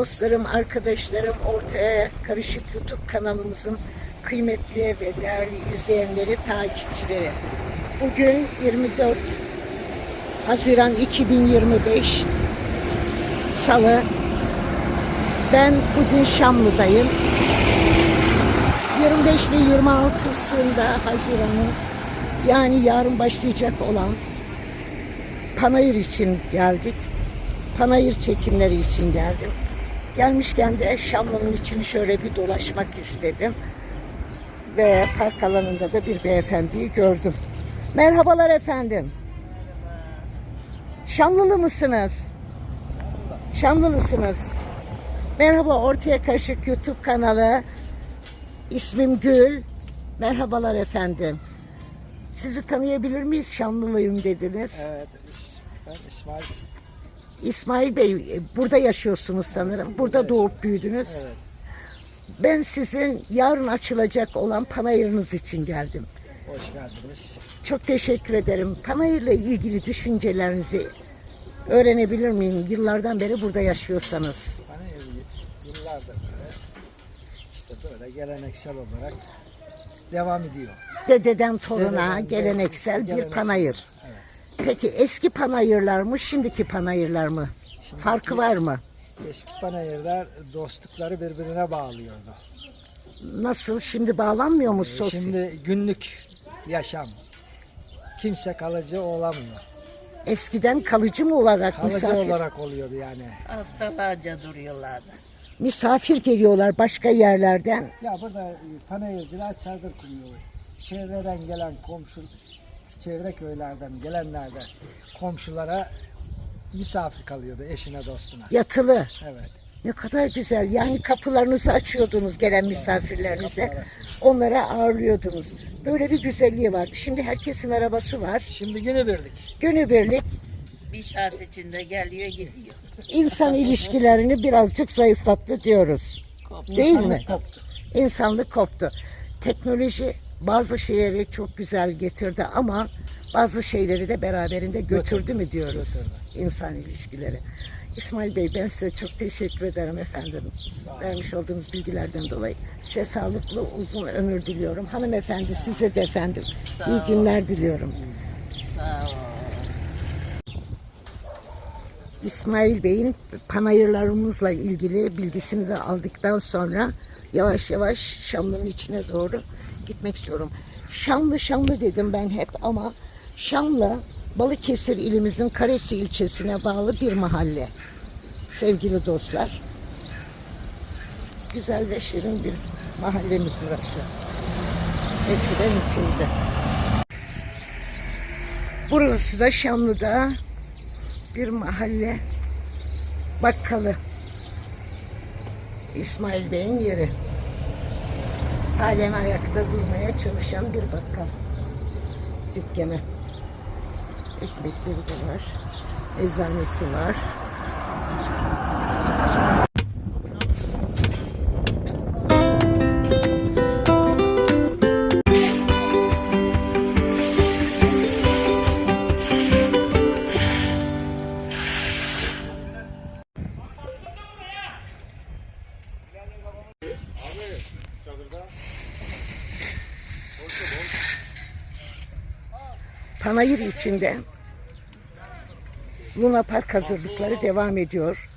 Dostlarım, arkadaşlarım, Ortaya Karışık YouTube kanalımızın kıymetli ve değerli izleyenleri, takipçileri. Bugün 24 Haziran 2025 Salı. Ben bugün Şamlı'dayım. 25 ve 26'sında Haziran'ın yani yarın başlayacak olan Panayır için geldik. Panayır çekimleri için geldim. Gelmişken de Şamlı'nın için şöyle bir dolaşmak istedim. Ve park alanında da bir beyefendiyi gördüm. Merhabalar efendim. Şamlılı mısınız? Şamlılısınız. Merhaba Ortaya Karışık YouTube kanalı. İsmim Gül. Merhabalar efendim. Sizi tanıyabilir miyiz? Şamlılıyım dediniz. Evet, ben İsmail. İsmail Bey e, burada yaşıyorsunuz sanırım. Burada doğup büyüdünüz. Evet. Ben sizin yarın açılacak olan panayırınız için geldim. Hoş geldiniz. Çok teşekkür ederim. Panayırla ilgili düşüncelerinizi öğrenebilir miyim? Yıllardan beri burada yaşıyorsanız. Bana y- yıllardır böyle, işte böyle geleneksel olarak devam ediyor. Dededen toruna Dededen, geleneksel bir geleneksel. panayır. Peki eski panayırlar mı, şimdiki panayırlar mı? Şimdiki- Farkı var mı? Eski panayırlar dostlukları birbirine bağlıyordu. Nasıl? Şimdi bağlanmıyor mu sosyal? Şimdi günlük yaşam. Kimse kalıcı olamıyor. Eskiden kalıcı mı olarak Kalıcı misafir? olarak oluyordu yani. Haftalarca duruyorlardı. Misafir geliyorlar başka yerlerden. Ya burada panayırcılar çadır kuruyor. Çevreden gelen komşu, çevre köylerden gelenlerden komşulara misafir kalıyordu eşine dostuna. Yatılı. Evet. Ne kadar güzel. Yani kapılarınızı açıyordunuz gelen misafirlerinize. Onlara ağırlıyordunuz. Böyle bir güzelliği vardı. Şimdi herkesin arabası var. Şimdi günübirlik. Günübirlik Bir saat içinde geliyor gidiyor. insan ilişkilerini birazcık zayıflattı diyoruz. Değil mi? İnsanlık koptu. İnsanlık koptu. Teknoloji bazı şeyleri çok güzel getirdi ama bazı şeyleri de beraberinde götürdü mü diyoruz Götürdü. insan ilişkileri. İsmail Bey ben size çok teşekkür ederim efendim. Sağ olun. Vermiş olduğunuz bilgilerden dolayı. Size sağlıklı uzun ömür diliyorum. Hanımefendi size de efendim. Sağ İyi ol. günler diliyorum. Sağ ol. İsmail Bey'in panayırlarımızla ilgili bilgisini de aldıktan sonra yavaş yavaş Şamlı'nın içine doğru gitmek istiyorum. Şamlı Şamlı dedim ben hep ama Şamlı Balıkesir ilimizin Karesi ilçesine bağlı bir mahalle. Sevgili dostlar. Güzel ve şirin bir mahallemiz burası. Eskiden ilçeydi. Burası da Şamlı'da bir mahalle bakkalı. İsmail Bey'in yeri. Halen ayakta durmaya çalışan bir bakkal. Dükkanı. Ekmekleri de var. Eczanesi var. Panayır içinde Luna Park hazırlıkları devam ediyor.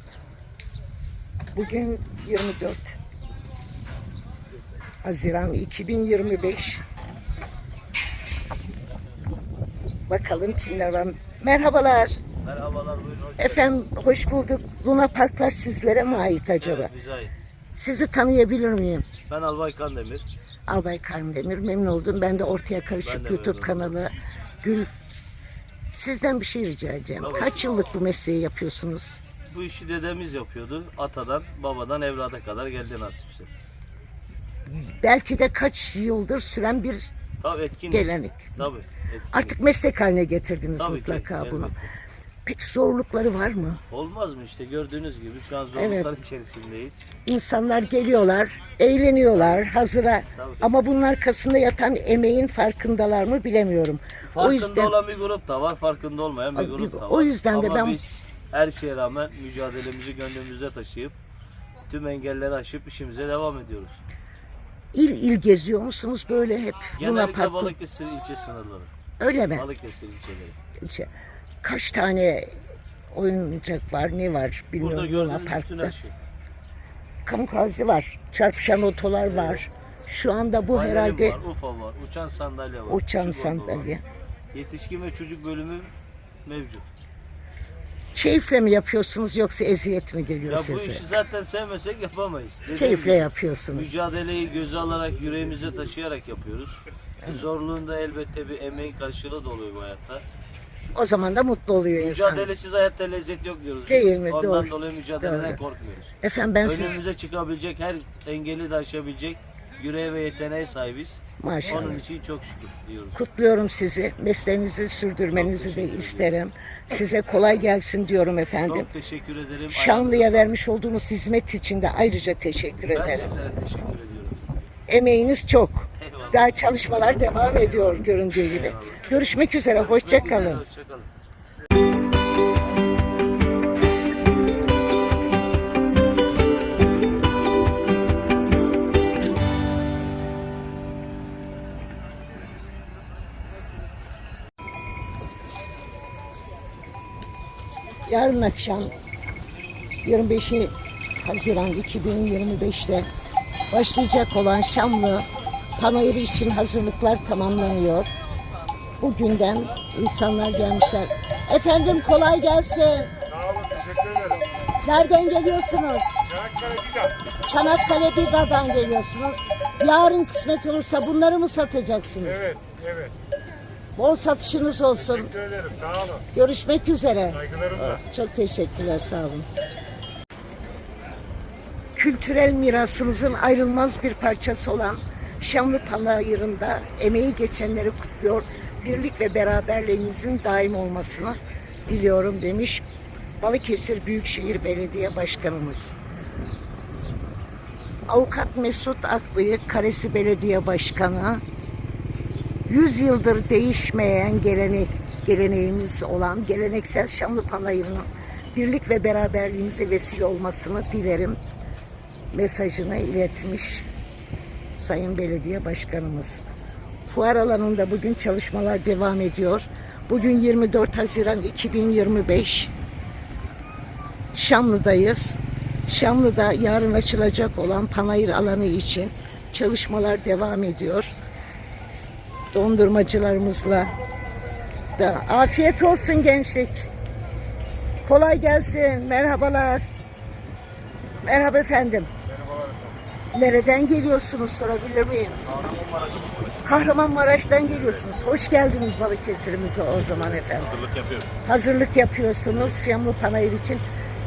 Bugün 24 Haziran 2025. Bakalım kimler var. Merhabalar. Merhabalar buyurun hoş Efendim hoş bulduk. Luna Parklar sizlere mi ait acaba? Evet, bize ait. Sizi tanıyabilir miyim? Ben Albay Kandemir. Albay Kandemir memnun oldum. Ben de Ortaya Karışık Ben de YouTube memnun kanalı Gül. Sizden bir şey rica edeceğim. Tabii. Kaç yıllık bu mesleği yapıyorsunuz? Bu işi dedemiz yapıyordu. Atadan, babadan evlada kadar geldi nasipse. Belki de kaç yıldır süren bir Tabii etkin. gelenek. Tabii. Artık meslek haline getirdiniz Tabii ki, mutlaka bunu. elbette. Peki zorlukları var mı? Olmaz mı işte gördüğünüz gibi şu an zorlukların Evet. içerisindeyiz. İnsanlar geliyorlar, eğleniyorlar hazıra. Tabii. Ama bunun arkasında yatan emeğin farkındalar mı bilemiyorum. Farkında o yüzden olan bir grup da var, farkında olmayan bir Abi, grup da var. o yüzden de Ama ben- biz her şeye rağmen mücadelemizi gönlümüzde taşıyıp tüm engelleri aşıp işimize devam ediyoruz. İl il geziyor musunuz böyle hep? Luna Genellikle Park'ı? Balıkesir ilçe sınırları. Öyle mi? Balıkesir ilçeleri. İşte Kaç tane oyuncak var, ne var Burada bilmiyorum Luna gördüğünüz bütün Park'ta. her şey. Kamikaze var, çarpışan otolar var. Şu anda bu Balerin herhalde var, UFO var, uçan sandalye var. uçan küçük var. sandalye. Yetişkin ve çocuk bölümü mevcut. Keyifle mi yapıyorsunuz yoksa eziyet mi geliyor Ya bu size? işi zaten sevmesek yapamayız. Dediğim Keyifle gibi, yapıyorsunuz. Mücadeleyi göze alarak yüreğimize taşıyarak yapıyoruz. Zorluğunda elbette bir emeğin karşılığı da oluyor bu hayatta. O zaman da mutlu oluyor insan. Mücadelesiz hayatta lezzet yok diyoruz. biz. Değil mi? Ondan Doğru. dolayı mücadeleden Doğru. korkmuyoruz. Efendim ben siz Önümüze çıkabilecek her engeli de aşabilecek yüreğe ve yeteneğe sahibiz. maşallah. Onun için çok şükür diyoruz. Kutluyorum sizi. Mesleğinizi sürdürmenizi de isterim. Size kolay gelsin diyorum efendim. Çok teşekkür ederim. Şanlı'ya vermiş olduğunuz hizmet için de ayrıca teşekkür. Ben ederim. sizlere teşekkür ediyorum. Emeğiniz çok. Daha çalışmalar devam ediyor göründüğü gibi. Görüşmek üzere. Hoşça Görüşmek üzere, kalın. Hoşça kalın. Yarın akşam 25 Haziran 2025'te başlayacak olan Şamlı Panayırı için hazırlıklar tamamlanıyor. Bugünden insanlar gelmişler. Efendim kolay gelsin. Sağ olun, teşekkür ederim. Nereden geliyorsunuz? Çanakkale Bida. Çanakkale Biga'dan geliyorsunuz. Yarın kısmet olursa bunları mı satacaksınız? Evet, evet. Bol satışınız olsun. Teşekkür ederim, sağ olun. Görüşmek üzere. Saygılarımla. Çok teşekkürler, sağ olun. Kültürel mirasımızın ayrılmaz bir parçası olan Şamlı Panayırı'nda emeği geçenleri kutluyor. Birlik ve beraberliğinizin daim olmasını diliyorum demiş Balıkesir Büyükşehir Belediye Başkanımız. Avukat Mesut Akbıyık, Karesi Belediye Başkanı, 100 yıldır değişmeyen gelenek, geleneğimiz olan geleneksel Şamlı Panayırı'nın birlik ve beraberliğimize vesile olmasını dilerim mesajını iletmiş Sayın Belediye Başkanımız. Fuar alanında bugün çalışmalar devam ediyor. Bugün 24 Haziran 2025. Şamlı'dayız. Şamlı'da yarın açılacak olan panayır alanı için çalışmalar devam ediyor dondurmacılarımızla da afiyet olsun gençlik. Kolay gelsin. Merhabalar. Merhaba efendim. Nereden geliyorsunuz sorabilir miyim? Kahramanmaraş'tan geliyorsunuz. Hoş geldiniz Balıkesir'imize o zaman efendim. Hazırlık yapıyoruz. Hazırlık yapıyorsunuz Şamlı Panayır için.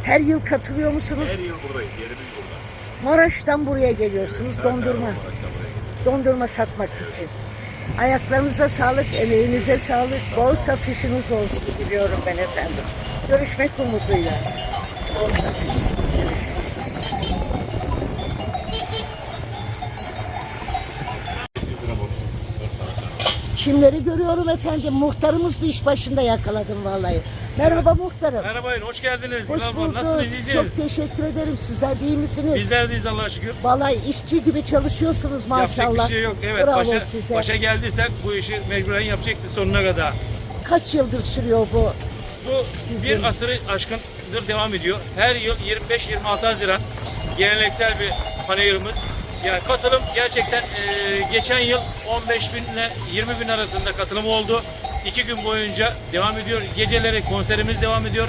Her yıl katılıyor musunuz? Her yıl buradayız, yerimiz burada. Maraş'tan buraya geliyorsunuz dondurma. Dondurma satmak için. Ayaklarınıza sağlık, emeğinize sağlık, bol satışınız olsun diliyorum ben efendim. Görüşmek umuduyla. Bol satış. Görüşürüz. Kimleri görüyorum efendim? Muhtarımız da iş başında yakaladım vallahi. Merhaba muhtarım. Merhaba, hoş geldiniz. Hoş bulduk. Nasılsınız? Çok teşekkür ederim. Sizler de iyi misiniz? Bizler deyiz Allah'a şükür. Vallahi işçi gibi çalışıyorsunuz maşallah. Yapacak bir şey yok. Evet, Bravo başa, size. başa geldiysen bu işi mecburen yapacaksın sonuna kadar. Kaç yıldır sürüyor bu? Bu Bizim- bir asırı aşkındır devam ediyor. Her yıl 25-26 Haziran geleneksel bir panayırımız. Yani katılım gerçekten e, geçen yıl 15 bin ile 20 bin arasında katılım oldu. İki gün boyunca devam ediyor. Geceleri konserimiz devam ediyor.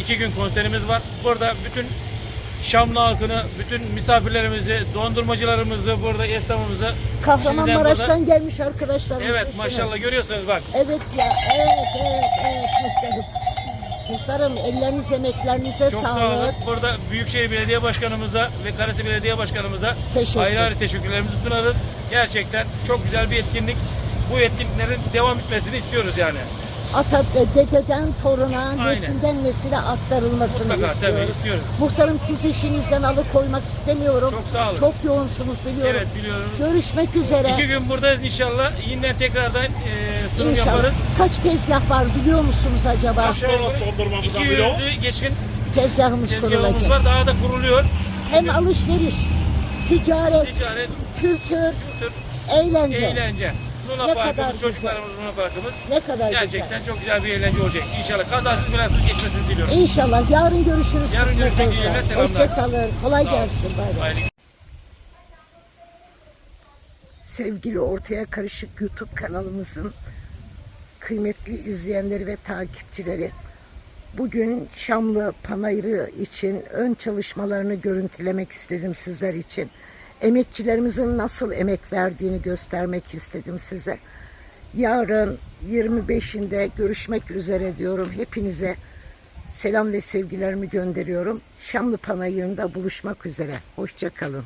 İki gün konserimiz var. Burada bütün Şamlı halkını, bütün misafirlerimizi, dondurmacılarımızı, burada esnafımızı Kahramanmaraş'tan gelmiş arkadaşlarımız. burada- Evet maşallah görüyorsunuz bak. Evet ya, evet, evet, evet. Muhtarım elleriniz emeklerinize Çok sağlık. sağ olun. Burada Büyükşehir Belediye Başkanımıza ve Karasi Belediye Başkanımıza Teşekkür. ayrı ayrı teşekkürlerimizi sunarız. Gerçekten çok güzel bir etkinlik. Bu etkinliklerin devam etmesini istiyoruz yani. Ata, dededen toruna, Aynen. nesilden nesile aktarılmasını Mutlaka istiyoruz. tabii istiyoruz. Muhtarım siz işinizden alıkoymak istemiyorum. Çok sağ olun. Çok yoğunsunuz biliyorum. Evet biliyorum. Görüşmek üzere. İki gün buradayız inşallah. Yine tekrardan e, sunum İnşallah. yaparız. Kaç tezgah var biliyor musunuz acaba? Aşağı yukarı 200'ü geçkin Tezgahımız tezgahımız kurulacak. var. Daha da kuruluyor. Hem alışveriş, ticaret, Ticaret, kültür, kültür, eğlence. eğlence. Luna Ne Parkımız, kadar çocuklarımız Luna Parkımız. Ne kadar Gerçekten güzel. çok güzel bir eğlence olacak. İnşallah kazasız belasız geçmesini diliyorum. İnşallah yarın görüşürüz Yarın görüşmek olsa. üzere. Hoşçakalın. Kolay Sağ gelsin. Bay bay. Sevgili Ortaya Karışık YouTube kanalımızın kıymetli izleyenleri ve takipçileri. Bugün Şamlı Panayırı için ön çalışmalarını görüntülemek istedim sizler için. Emekçilerimizin nasıl emek verdiğini göstermek istedim size. Yarın 25'inde görüşmek üzere diyorum. Hepinize selam ve sevgilerimi gönderiyorum. Şamlı Panayırı'nda buluşmak üzere. Hoşçakalın.